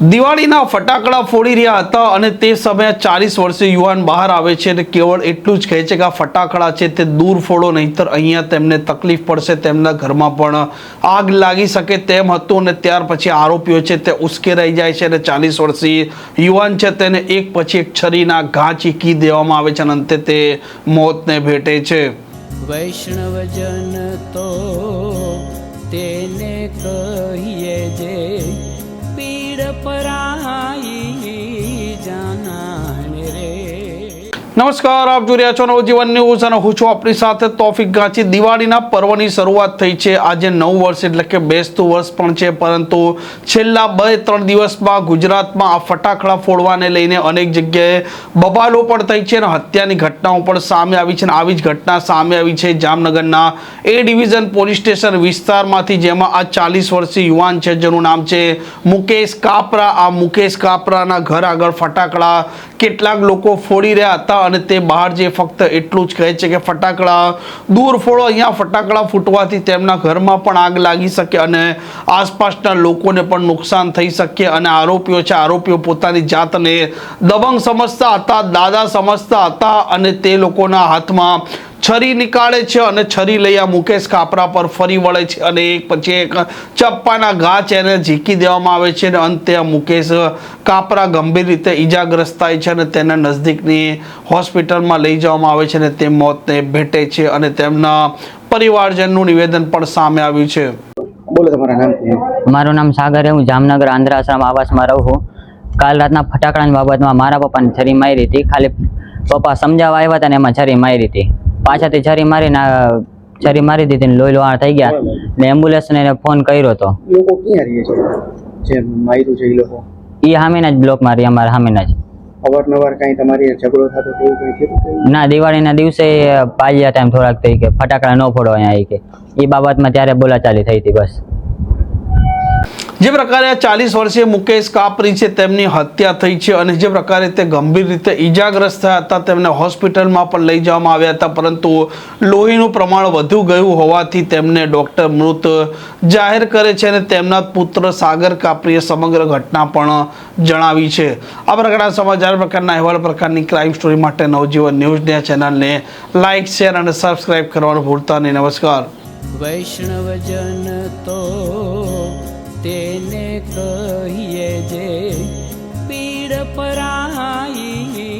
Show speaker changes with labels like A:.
A: દિવાળીના ફટાકડા ફોડી રહ્યા હતા અને તે સમયે ચાલીસ વર્ષીય યુવાન બહાર આવે છે અને કેવળ એટલું જ કહે છે કે આ ફટાકડા છે તે દૂર ફોડો, નહીંતર અહીંયા તેમને તકલીફ પડશે, તેમના ઘરમાં પણ આગ લાગી શકે તેમ હતું અને ત્યાર પછી આરોપીઓ છે તે ઉશ્કેરાઈ જાય છે અને ચાલીસ વર્ષીય યુવાન છે તેને એક પછી એક છરીના ઘા ચીકી દેવામાં આવે છે અને અંતે તે મોતને ભેટે છે.
B: વૈષ્ણવજન તો તેને કહીએ જે પીડ પરાઈ
A: નમસ્કાર, આપ જોઈ રહ્યા છો નવજીવન ન્યૂઝ અને હું છું આપણી સાથે તોફિક ગાંચી. દિવાળીના પર્વની શરૂઆત થઈ છે. આજે નવ વર્ષ એટલે કે બેસતું વર્ષ પણ છે, પરંતુ છેલ્લા બે ત્રણ દિવસમાં ગુજરાતમાં આ ફટાકડા ફોડવાને લઈને અનેક જગ્યાએ બબાલો પણ થઈ છે અને હત્યાની ઘટનાઓ પણ સામે આવી છે અને આવી જ ઘટના સામે આવી છે જામનગરના એ ડિવિઝન પોલીસ સ્ટેશન વિસ્તારમાંથી, જેમાં આ ચાલીસ વર્ષીય યુવાન છે, જેનું નામ છે મુકેશ કાપરા. આ મુકેશ કાપરાના ઘર આગળ ફટાકડા કેટલાક લોકો ફોડી રહ્યા હતા અને તે બહાર જે ફક્ત એટલું જ કહે છે કે ફટાકડા, દૂર ફોડો, અહીંયા ફટાકડા ફૂટવાથી તેમના ઘરમાં પણ આગ લાગી શકે અને આસપાસના લોકોને પણ નુકસાન થઈ શકે અને આરોપીઓ છે, આરોપીઓ પોતાની જાતને દબંગ સમજતા હતા, દાદા સમજતા હતા અને તે લોકોના હાથમાં છરી નીકાળે છે અને છરી લઈ આ મુકેશ કાપરા પર ફરી વળે છે અને એક પછી એક ચપ્પાના ઘા છે એને ઝીકી દેવામાં આવે છે અને અંતે આ મુકેશ કાપરા ગંભીર રીતે ઈજાગ્રસ્ત થાય છે અને તેને નજદીકની હોસ્પિટલમાં લઈ જવામાં આવે છે અને તે મોતને ભેટે છે અને તેમના પરિવારજનનું નિવેદન પણ સામે આવ્યું છે.
C: બોલો તમારા નામ
D: મારું નામ સાગર હું જામનગર આંધ્ર આશ્રમ આવાસમાં રહું છું. કાલ રાતના ફટાકડાની બાબતમાં મારા પપ્પાને છરી મારી હતી ખાલી પપ્પા સમજાવવા આવ્યા હતા અને એમાં છરી મારી હતી. પાછળથી છરી મારીને છરી મારી દીધી ને લોહી લોહાણ થઈ ગયા. ને એમ્બ્યુલન્સને એને ફોન કર્યો હતો
C: લોકો ક્યાં રહે છે? જે માર્યું છે એ લોકો?
D: એ સામેના જ બ્લોક મારી અમારા સામેના જ.
C: અવારનવાર કઈ તમારી ઝઘડો થતો તેવું કઈ થયું
D: ના દિવાળીના દિવસે પાલ્યા ટાઈમ થોડાક થઈ કે ફટાકડા ન ફોડો અહીંયા કે. એ બાબતમાં ત્યારે બોલાચાલી થઈ હતી બસ.
A: જે પ્રકારે ચાલીસ વર્ષીય મુકેશ કાપરી છે, તેમની હત્યા થઈ છે અને જે પ્રકારે તે ગંભીર રીતે ઈજાગ્રસ્ત થયા હતા, તેમને હોસ્પિટલમાં પણ લઈ જવામાં આવ્યા હતા, પરંતુ લોહીનું પ્રમાણ વધુ ગયું હોવાથી તેમને ડૉક્ટર મૃત જાહેર કરે છે અને તેમના પુત્ર સાગર કાપરીએ સમગ્ર ઘટના પણ જણાવી છે. આ પ્રકારના સમાચાર, પ્રકારના અહેવાલ, પ્રકારની ક્રાઇમ સ્ટોરી માટે નવજીવન ન્યૂઝ ચેનલને લાઇક શેર અને સબસ્ક્રાઇબ કરવાનું ભૂલતા નહીં. નમસ્કાર.
B: વૈષ્ણવજન કહીએ જે પીડ પરાઈ